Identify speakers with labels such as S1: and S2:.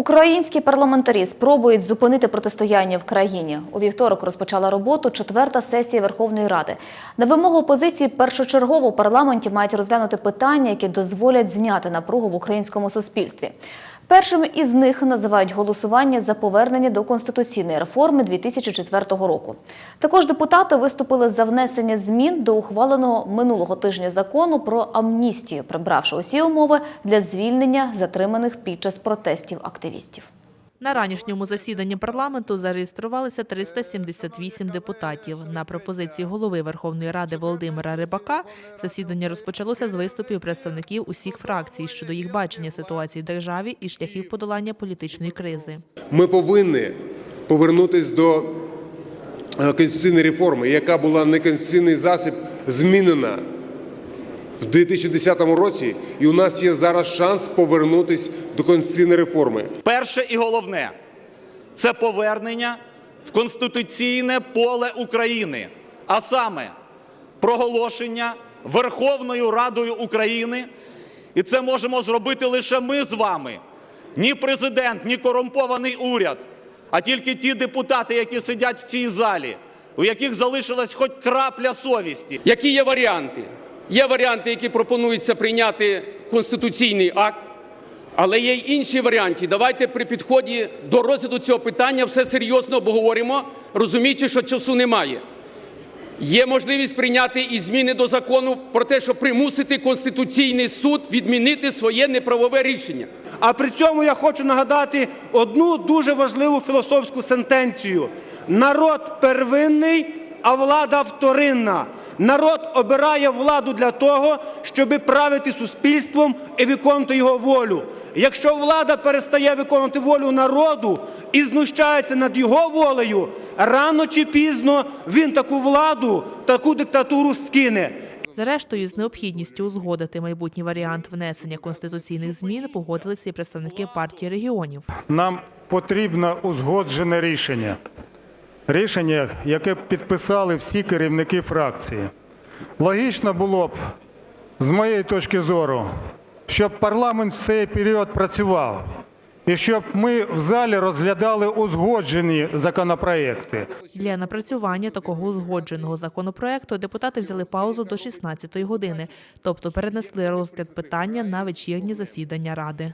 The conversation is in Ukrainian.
S1: Українські парламентарі спробують зупинити протистояння в країні. У вівторок розпочала роботу четверта сесія Верховної Ради. На вимогу опозиції першочергово у парламенті мають розглянути питання, які дозволять зняти напругу в українському суспільстві. Першим із них називають голосування за повернення до конституційної реформи 2004 року. Також депутати виступили за внесення змін до ухваленого минулого тижня закону про амністію, прибравши усі умови для звільнення затриманих під час протестів активістів.
S2: На ранішньому засіданні парламенту зареєструвалися 378 депутатів. На пропозиції голови Верховної Ради Володимира Рибака засідання розпочалося з виступів представників усіх фракцій щодо їх бачення ситуації в державі і шляхів подолання політичної кризи.
S3: Ми повинні повернутися до е, конституційної реформи, яка була неконституційний засіб змінена в 2010 році, і у нас є зараз шанс повернутися до конституційної реформи.
S4: Перше і головне це повернення в конституційне поле України, а саме проголошення Верховною Радою України. І це можемо зробити лише ми з вами. Ні президент, ні корумпований уряд, а тільки ті депутати, які сидять в цій залі, у яких залишилась хоч крапля совісті.
S5: Які є варіанти? Є варіанти, які пропонуються прийняти конституційний акт, але є й інші варіанти. Давайте при підході до розгляду цього питання все серйозно обговоримо, розуміючи, що часу немає. Є можливість прийняти і зміни до закону про те, щоб примусити Конституційний суд відмінити своє неправове рішення.
S6: А при цьому я хочу нагадати одну дуже важливу філософську сентенцію: народ первинний, а влада вторинна. Народ обирає владу для того, щоб правити суспільством і виконувати його волю. Якщо влада перестає виконувати волю народу і знущається над його волею, рано чи пізно він таку владу, таку диктатуру скине.
S2: Зрештою, з необхідністю узгодити майбутній варіант внесення конституційних змін погодилися і представники партії регіонів.
S7: Нам потрібно узгоджене рішення. Рішення, яке підписали всі керівники фракції. Логічно було б, з моєї точки зору, щоб парламент в цей період працював і щоб ми в залі розглядали узгоджені законопроекти.
S2: Для напрацювання такого узгодженого законопроекту депутати взяли паузу до 16-ї години, тобто перенесли розгляд питання на вечірнє засідання ради.